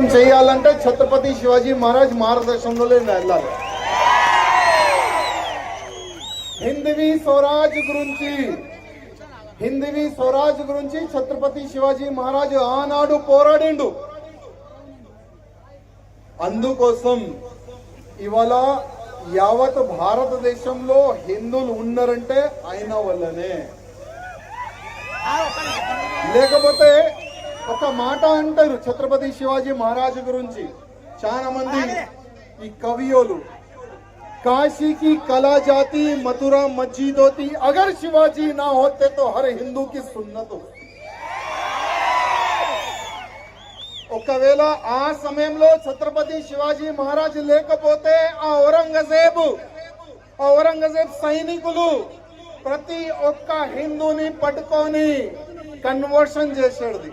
విజయవంతం చేయాలంటే ఛత్రపతి శివాజీ మహారాజ్ మార్గదర్శనంలో వెళ్ళాలి. హిందవీ స్వరాజ్ గురించి హిందవీ స్వరాజ్ గురించి ఛత్రపతి శివాజీ మహారాజు ఆనాడు పోరాడిండు. అందుకోసం ఇవాళ యావత్ భారతదేశంలో హిందువులు ఉన్నారంటే ఆయన వల్లనే. లేకపోతే ఒక మాట అంటారు ఛత్రపతి శివాజీ మహారాజు గురించి. చాలా మంది ఈ కవియోలు కాశీకి కళా జాతి మథురా మస్జిదోతి అగర్ శివాజీ నా హోతే తో హిందూకి సున్నత్. ఒకవేళ ఆ సమయంలో ఛత్రపతి శివాజీ మహారాజు లేకపోతే ఆ ఔరంగజేబ్ ఆ ఔరంగజేబ్ సైనికులు ప్రతి ఒక్క హిందూని పట్టుకొని కన్వర్షన్ చేసేది.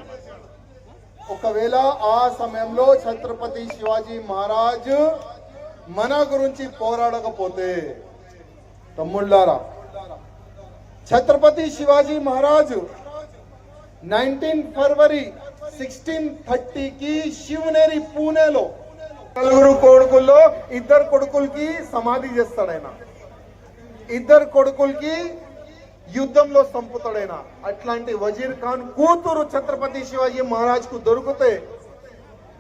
ఒకవేళ ఆ సమయంలో ఛత్రపతి శివాజీ మహారాజ్ మన గురించి పోరాడకపోతే తమ్ముళ్ళారా ఛత్రపతి శివాజీ మహారాజు నైన్టీన్ ఫిబ్రవరి సిక్స్టీన్ థర్టీకి శివనేరి పూణేలో నలుగురు కొడుకుల్లో ఇద్దరు కొడుకులకి సమాధి చేస్తాడు ఆయన. ఇద్దరు కొడుకులకి యుద్ధంలో సంపుతుడైన అట్లాంటి వజీర్ ఖాన్ కూతురు ఛత్రపతి శివాజీ మహారాజ్కు దొరికితే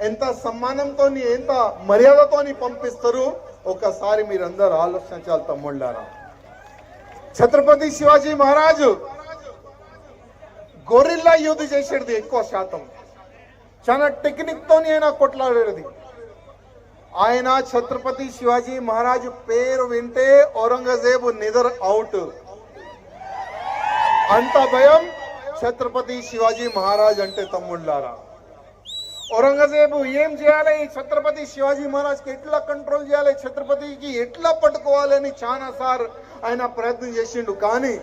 ఎంత సమ్మానంతో ఎంత మర్యాదతో పంపిస్తారు? ఒకసారి మీరందరూ ఆలోచించాలి తమ్ముళ్ళారా. ఛత్రపతి శివాజీ మహారాజు గొరిల్లా యుద్ధ చేసేది ఎక్కువ శాతం. చాలా టెక్నిక్ తోని ఆయన కొట్లాడేది. ఆయన ఛత్రపతి శివాజీ మహారాజు పేరు వింటే ఔరంగజేబు నిదర్ అవుట్. అంత భయం ఛత్రపతి శివాజీ మహారాజ్ అంటే తమ్ముళ్ళారా? ఔరంగజేబు ఏం చేయాలి? ఈ ఛత్రపతి శివాజీ మహారాజ్కి ఎట్లా కంట్రోల్ చేయాలి? ఛత్రపతికి ఎట్లా పట్టుకోవాలి అని చాలా సార్ ఆయన ప్రయత్నం చేసిండు. కానీ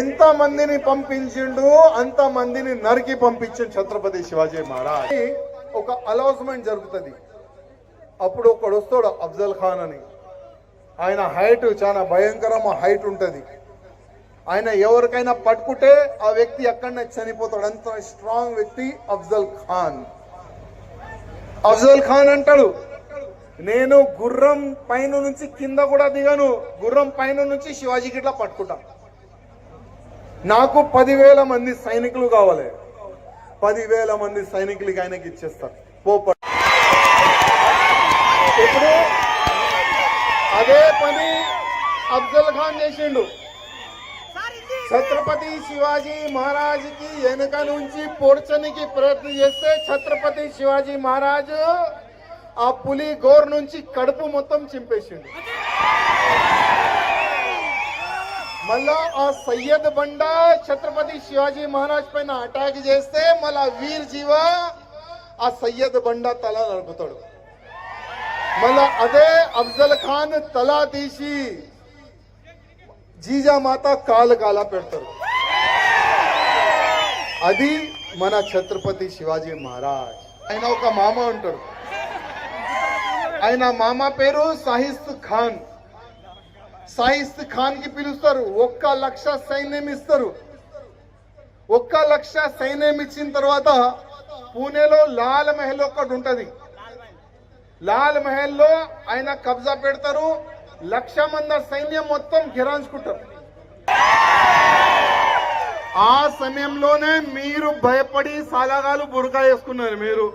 ఎంత మందిని పంపించిండు అంత మందిని నరికి పంపించిండు ఛత్రపతి శివాజీ మహారాజ్. ఒక అలౌస్మెంట్ జరుగుతుంది. అప్పుడు ఒకడు వస్తాడు అఫ్జల్ ఖాన్ అని. ఆయన హైట్ చాలా భయంకరమైన హైట్ ఉంటుంది. ఆయన ఎవరికైనా పట్టుకుంటే ఆ వ్యక్తి ఎక్కడనే చనిపోతాడు. అంత స్ట్రాంగ్ వ్యక్తి అఫ్జల్ ఖాన్. అఫ్జల్ ఖాన్ అంటాడు నేను గుర్రం పైన నుంచి కింద కూడా దిగను. గుర్రం పైన నుంచి శివాజీకి ఇట్లా పట్టుకుంటా. నాకు పదివేల మంది సైనికులు కావాలి. పదివేల మంది సైనికులకి ఆయనకి ఇచ్చేస్తారు పోప ఇప్పుడు అదే పని అఫ్జల్ ఖాన్ చేసిండు. ఛత్రపతి శివాజీ మహారాజ్కి వెనుక నుంచి పొడ్చనికి ప్రయత్నం చేస్తే ఛత్రపతి శివాజీ మహారాజు ఆ పులి గోర్ నుంచి కడుపు మొత్తం చింపేసిండు మళ్ళా ఆ సయ్యద్ బండా ఛత్రపతి శివాజీ మహారాజ్ పైన అటాక్ చేస్తే మళ్ళా వీర్ జీవ ఆ సయ్యద్ బండా తల నరుకుతాడు మళ్ళా అదే అఫ్జల్ ఖాన్ తల తీసి జీజామాత కాలు కాల పెడతారు. అది మన ఛత్రపతి శివాజీ మహారాజ్. ఆయన ఒక మామ ఉంటారు. ఆయన మామ పేరు సాహిస్త్ ఖాన్. సాహిస్త్ ఖాన్కి పిలుస్తారు. ఒక్క లక్ష సైన్యం ఇస్తారు. ఒక్క లక్ష సైన్యం ఇచ్చిన తర్వాత పూణేలో లాల్ మహల్ ఒకటి ఉంటది. లాల్ మహల్లో ఆయన కబ్జా పెడతారు. లక్ష మంది సైన్యం మొత్తం ఘిరాంచుకుంటారు ఆ సమయంలోనే మీరు భయపడి సలహాలు బురకా వేసుకున్నారు మీరు.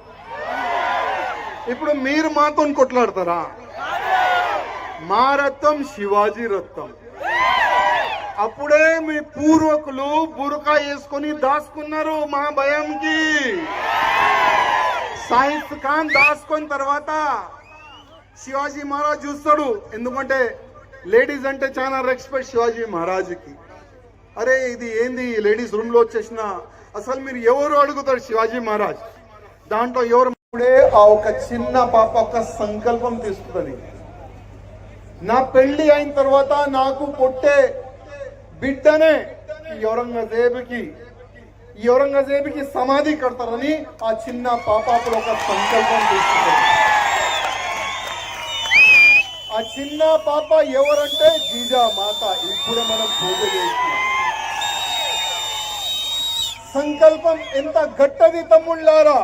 ఇప్పుడు మీరు మాతో కొట్లాడతారా? మా రక్తం శివాజీ రక్తం. అప్పుడే మీ పూర్వకులు బురకా వేసుకొని దాచుకున్నారు మా భయంకి. సైన్స్ ఖాన్ దాచుకున్న తర్వాత శివాజీ మహారాజ్ చూస్తాడు. ఎందుకంటే లేడీస్ అంటే చాలా రెస్పెక్ట్ శివాజీ మహారాజ్కి. అరే ఇది ఏంది? లేడీస్ రూమ్లో వచ్చేసిన అసలు మీరు ఎవరు అడుగుతారు శివాజీ మహారాజ్? దాంట్లో ఎవరు ఇప్పుడే ఆ ఒక చిన్న పాప ఒక సంకల్పం తీసుకుందని నా పెళ్ళి అయిన తర్వాత నాకు పుట్టే బిడ్డనే ఈ ఔరంగజేబుకి ఈ ఔరంగజేబుకి సమాధి కడతారని ఆ చిన్న పాప ఒక సంకల్పం తీసుకుంటారు చిన్న పాప ఎవరంటే జీజా మాత. ఇప్పుడు మనం పూజ చేస్తున్నాం. సంకల్పం ఎంత గట్టది తమ్ముళ్ళారా?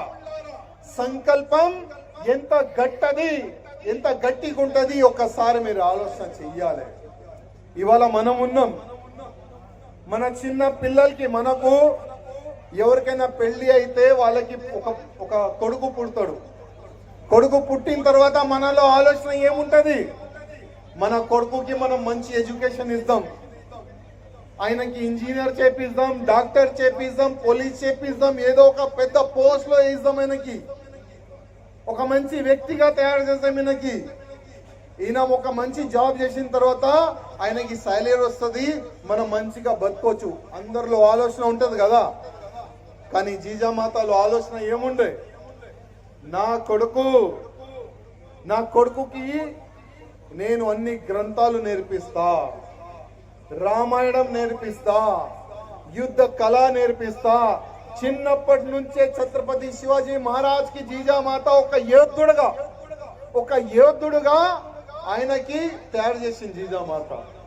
సంకల్పం ఎంత గట్టది ఎంత గట్టిగా ఉంటుంది ఒక్కసారి మీరు ఆలోచన చెయ్యాలి. ఇవాళ మనం ఉన్నాం. మన చిన్న పిల్లలకి మనకు ఎవరికైనా పెళ్ళి అయితే వాళ్ళకి ఒక ఒక కొడుకు పుడతాడు. కొడుకు పుట్టిన తర్వాత మనలో ఆలోచన ఏముంటది? మన కొడుకుకి మనం మంచి ఎడ్యుకేషన్ ఇద్దాం ఆయనకి ఇంజనీర్ చేపిద్దాం డాక్టర్ చేపిద్దాం పోలీస్ చేపిద్దాం ఏదో ఒక పెద్ద పోస్ట్లో ఆయనకి. ఒక మంచి వ్యక్తిగా తయారు చేస్తాం ఈయనకి. ఈయన ఒక మంచి జాబ్ చేసిన తర్వాత ఆయనకి సాలరీ వస్తుంది మనం మంచిగా బతకొచ్చు. అందరిలో ఆలోచన ఉంటుంది కదా. కానీ జీజామాతలో ఆలోచన ఏముండే? నా కొడుకు నా కొడుకుకి నేను అన్ని గ్రంథాలు నేర్పిస్తా. రామాయణం నేర్పిస్తా. యుద్ధ కళ నేర్పిస్తా. చిన్నప్పటి నుంచే ఛత్రపతి శివాజీ మహారాజ్కి జీజామాత ఒక యోధుడుగా ఒక యోధుడుగా ఆయనకి తయారు చేసింది జీజామాత.